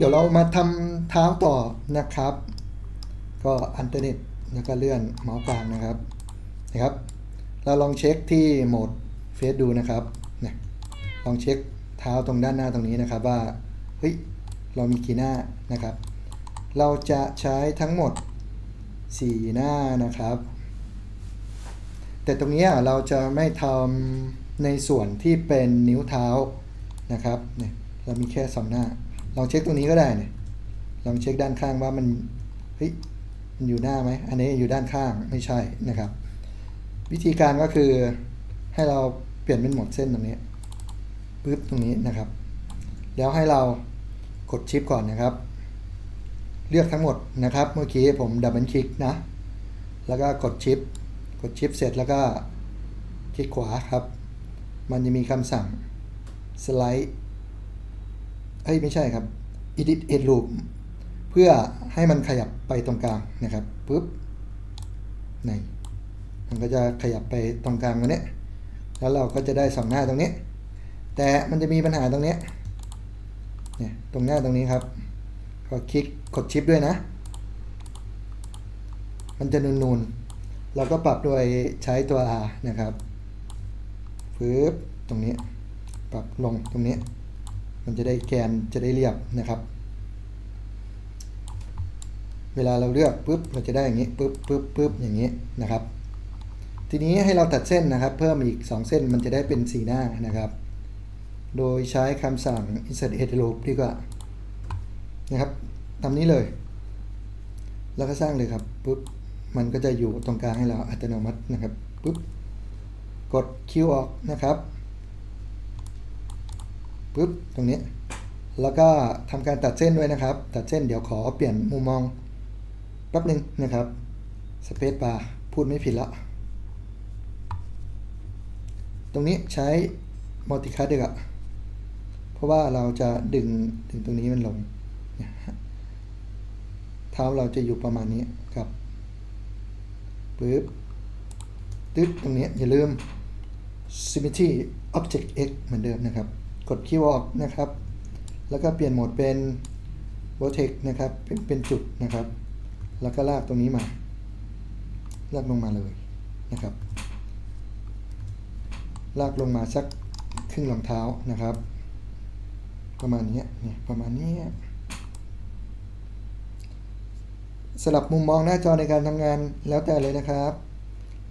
เดี๋ยวเรามาทำเท้าต่อนะครับ ก็อันเทอร์เน็ตแล้วก็เลื่อนเมาส์กลางนะครับนะครับ เราลองเช็คที่โหมดเฟซดูนะครับนี่ยลองเช็คเท้าตรงด้านหน้าตรงนี้นะครับว่าเฮ้ยเรามีกี่หน้านะครับ เราจะใช้ทั้งหมด 4 หน้านะครับ แต่ตรงนี้เราจะไม่ทำในส่วนที่เป็นนิ้วเท้านะครับเนี่ยเรามีแค่สองหน้า ลองเช็คตรงนี้ก็ได้เนี่ยลองเช็คด้านข้างว่ามันเฮ้ยมันอยู่หน้าไหมอันนี้อยู่ด้านข้างไม่ใช่นะครับ วิธีการก็คือให้เราเปลี่ยนเป็นหมดเส้นตรงนี้ปึ๊บตรงนี้นะครับ แล้วให้เรากดชิปก่อนนะครับ เลือกทั้งหมดนะครับ เมื่อกี้ผมดับเบิลคลิกนะ แล้วก็กดชิป กดชิปเสร็จแล้วก็คลิกขวาครับ มันจะมีคำสั่งสไลด์ อ้ยไม่ใช่ครับ edit edge loop เพื่อให้มันขยับไปตรงกลางนะครับปุ๊บไหนมันก็จะขยับไปตรงกลางตรงนี้แล้วเราก็จะได้สองหน้าตรงนี้ แต่มันจะมีปัญหาตรงนี้เนี่ยตรงหน้าตรงนี้ครับก็คลิกกดชิปด้วยนะ มันจะนูนๆเราก็ปรับโดยใช้ตัว R นะครับปึ๊บตรงนี้ ปรับลงตรงนี้ มันจะได้แกนจะได้เรียบนะครับ เวลาเราเลือกปุ๊บเราจะได้อย่างนี้ปุ๊บปุ๊บปุ๊บอย่างนี้นะครับ ทีนี้ให้เราตัดเส้นนะครับ เพิ่มอีก 2 เส้นมันจะได้เป็นสีหน้านะครับ โดยใช้คำสั่ง insert edge loop ดีกว่านะครับตามนี้เลย แล้วก็สร้างเลยครับปุ๊บมันก็จะอยู่ตรงกลางให้เราอัตโนมัตินะครับปุ๊บกดคิวออกนะครับ ปุ๊บตรงนี้ แล้วก็ทำการตัดเส้นด้วยนะครับ ตัดเส้นเดี๋ยวขอเปลี่ยนมุมมองแป๊บหนึ่งนะครับสเปซบาร์พูดไม่ผิดละตรงนี้ใช้มัลติคัทดีกว่าเพราะว่าเราจะดึงดึงตรงนี้มันลงเนี่ยฮะเท้าเราจะอยู่ประมาณนี้ครับปึ๊บตึ๊ดตรงนี้อย่าลืม symmetry object x เหมือนเดิมนะครับ กดคีย์วอร์ดนะครับ แล้วก็เปลี่ยนโหมดเป็น vortex นะครับเป็นเป็นจุดนะครับ แล้วก็ลากตรงนี้มา ลากลงมาเลยนะครับ ลากลงมาสักครึ่งรองเท้านะครับ ประมาณนี้เนี่ยประมาณนี้สลับมุมมองหน้าจอในการทำงานแล้วแต่เลยนะครับ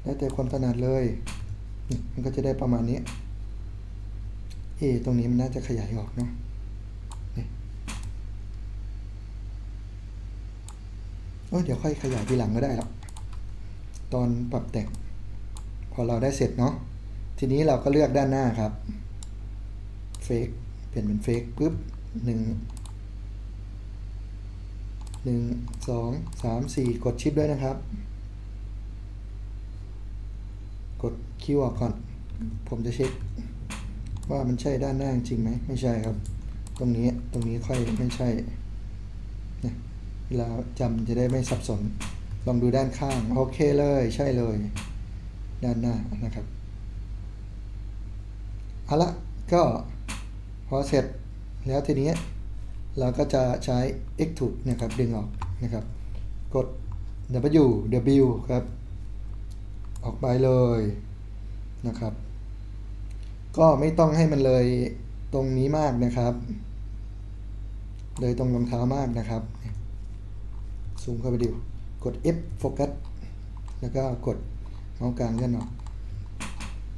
แล้วแต่ความถนัดเลยนี่มันก็จะได้ประมาณนี้ เอตรงนี้มันน่าจะขยายออกเนาะโอ้เดี๋ยวค่อยขยายทีหลังก็ได้หรอกตอนปรับแต่ง พอเราได้เสร็จเนาะทีนี้เราก็เลือกด้านหน้าครับเฟกเปลี่ยนเป็นเฟกปุ๊บหนึ่งหนึ่งสองสามสี่กดชิปด้วยนะครับ กดคิวออกก่อน ผมจะเช็ค ว่ามันใช่ด้านหน้าจริงไหมไม่ใช่ครับ ตรงนี้ตรงนี้ค่อยไม่ใช่เนี่ยเวลาจำจะได้ไม่สับสน ลองดูด้านข้าง โอเคเลยใช่เลย ด้านหน้านะครับเอาละก็พอเสร็จแล้วทีนี้เราก็จะใช้ extrude นะครับดึงออกนะครับ กด W W ครับ ออกไปเลยนะครับ ก็ไม่ต้องให้มันเลยตรงนี้มากนะครับ เลยตรงรองเท้ามากนะครับ ซูมเข้าไปดู กด F โฟกัส แล้วก็กดเมาส์กลางเลื่อนออก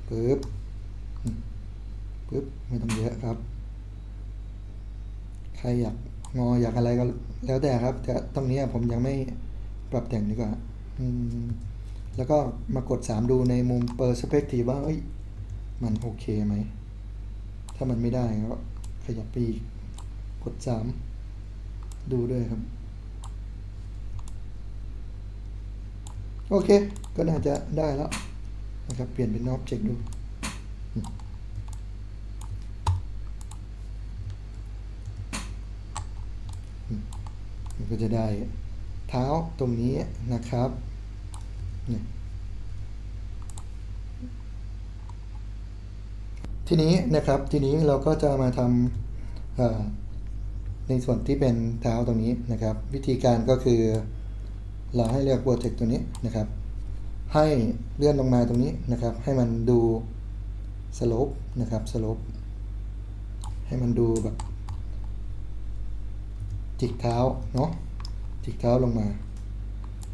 ปึ๊บปึ๊บ ไม่ต้องเยอะครับ ใครอยากงออยากอะไรก็แล้วแต่ครับ แต่ตรงนี้ผมยังไม่ปรับแต่งดีกว่าอืมแล้วก็มากด 3 ดูในมุมเปอร์สเปกทีว่าเอ้ย มันโอเคไหม ถ้ามันไม่ได้ก็ขยับไปอีกกด3ดูด้วยครับ โอเค ก็น่าจะได้แล้วนะครับ เปลี่ยนเป็น Object ดูมันก็จะได้เท้าตรงนี้นะครับนี่ ทีนี้นะครับทีนี้เราก็จะมาทำในส่วนที่เป็นเท้าตรงนี้นะครับ วิธีการก็คือ เราให้เลือก vertex ตัวนี้นะครับ ให้เลื่อนลงมาตรงนี้นะครับ ให้มันดู slope นะครับ slope ให้มันดูแบบ จิกเท้าเนาะจิกเท้าลงมา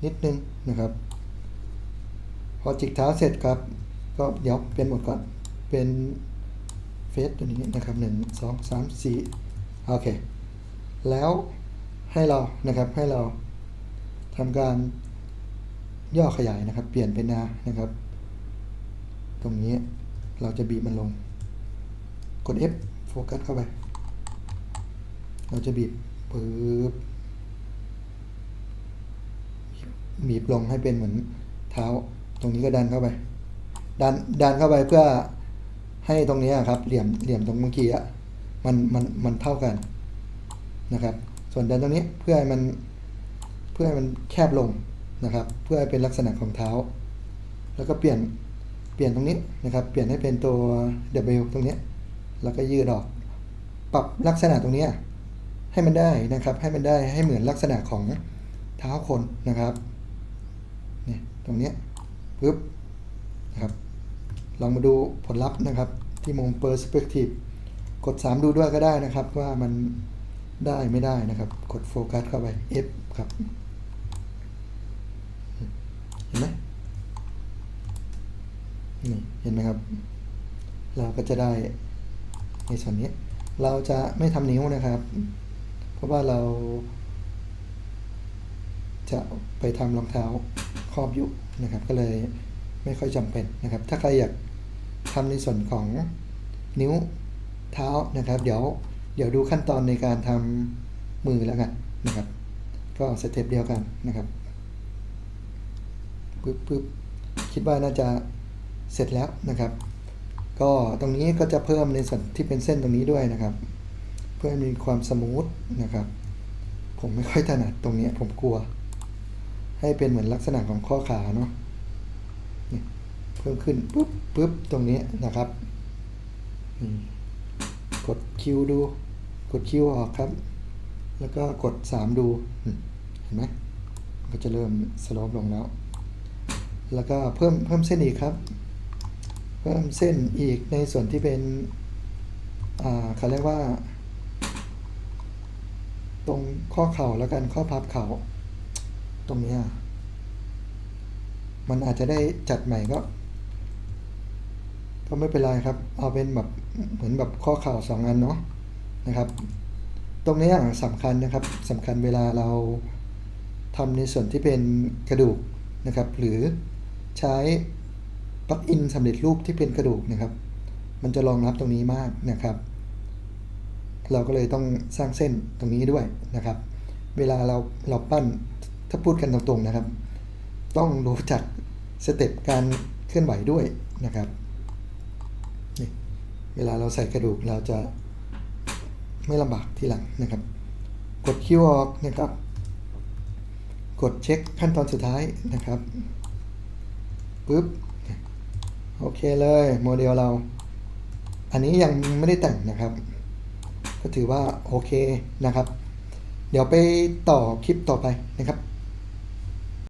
นิดนึงนะครับ พอจิกเท้าเสร็จครับ ก็เดี๋ยวเปลี่ยนหมดก่อนเป็น เฟสตัวนี้นะครับหนึ่งสองสามสี่โอเค แล้วให้เรานะครับให้เราทำการย่อขยายนะครับ เปลี่ยนเป็นนานะครับ ตรงนี้เราจะบีบมันลง กด F โฟกัสเข้าไป เราจะบีบปึ๊บบีบลงให้เป็นเหมือนเท้า ตรงนี้ก็ดันเข้าไป ดันดันเข้าไปเพื่อ ให้ตรงนี้ครับ เหลี่ยมเหลี่ยมตรงเมื่อกี้อะมันมันมันเท่ากันนะครับ ส่วนดันตรงนี้เพื่อให้มันเพื่อให้มันแคบลงนะครับ เพื่อให้เป็นลักษณะของเท้า แล้วก็เปลี่ยนเปลี่ยนตรงนี้นะครับ เปลี่ยนให้เป็นตัว W ตรงนี้ แล้วก็ยืดออก ปรับลักษณะตรงนี้ให้มันได้นะครับ ให้มันได้ให้เหมือนลักษณะของเท้าคนนะครับเนี่ยตรงนี้ปึ๊บนะครับ ลองมาดูผลลัพธ์นะครับ ที่มุม perspective กด 3 ดูด้วยก็ได้นะครับว่ามันได้ไม่ได้นะครับ กดโฟกัสเข้าไป F ครับ เห็นไหมนี่เห็นไหมครับ เราก็จะได้ในส่วนนี้ เราจะไม่ทำนิ้วนะครับ เพราะว่าเรา จะไปทำรองเท้าครอบอยู่นะครับ ก็เลย ไม่ค่อยจำเป็นนะครับ ถ้าใครอยากทำในส่วนของนิ้วเท้านะครับ เดี๋ยวเดี๋ยวดูขั้นตอนในการทำมือแล้วกันนะครับ ก็สเต็ปเดียวกันนะครับปึ๊บปึ๊บคิดว่าน่าจะเสร็จแล้วนะครับ ก็ตรงนี้ก็จะเพิ่มในส่วนที่เป็นเส้นตรงนี้ด้วยนะครับ เพื่อให้มีความสมูทนะครับ ผมไม่ค่อยถนัดตรงนี้ผมกลัว ให้เป็นเหมือนลักษณะของข้อขาเนาะ พิ่มขึ้นปุ๊บปุ๊บตรงนี้นะครับกดคิวดู กดคิวออกครับ แล้วก็กด 3 ดูเห็นไหมก็จะเริ่มสโลปลงแล้ว แล้วก็เพิ่มเพิ่มเส้นอีกครับ เพิ่มเส้นอีกในส่วนที่เป็นอ่าเขาเรียกว่า ตรงข้อเข่าแล้วกันข้อพับเข่า ตรงนี้มันอาจจะได้จัดใหม่ก็ ก็ไม่เป็นไรครับ เอาเป็นแบบเหมือนแบบข้อข่าวสองอันเนาะนะครับ ตรงนี้ยสำคัญนะครับสำคัญเวลาเราทำในส่วนที่เป็นกระดูกนะครับ หรือใช้ปลั๊กอินสำเร็จรูปที่เป็นกระดูกนะครับ มันจะรองรับตรงนี้มากนะครับ เราก็เลยต้องสร้างเส้นตรงนี้ด้วยนะครับ เวลาเราเราปั้นถ้าพูดกันตรงๆนะครับ ต้องรู้จักสเต็ปการเคลื่อนไหวด้วยนะครับ เวลาเราใส่กระดูกเราจะไม่ลำบากทีหลังนะครับ กดคิวออกนะครับ กดเช็คขั้นตอนสุดท้ายนะครับปึ๊บโอเคเลยโมเดลเรา อันนี้ยังไม่ได้แต่งนะครับ ก็ถือว่าโอเคนะครับ เดี๋ยวไปต่อคลิปต่อไปนะครับ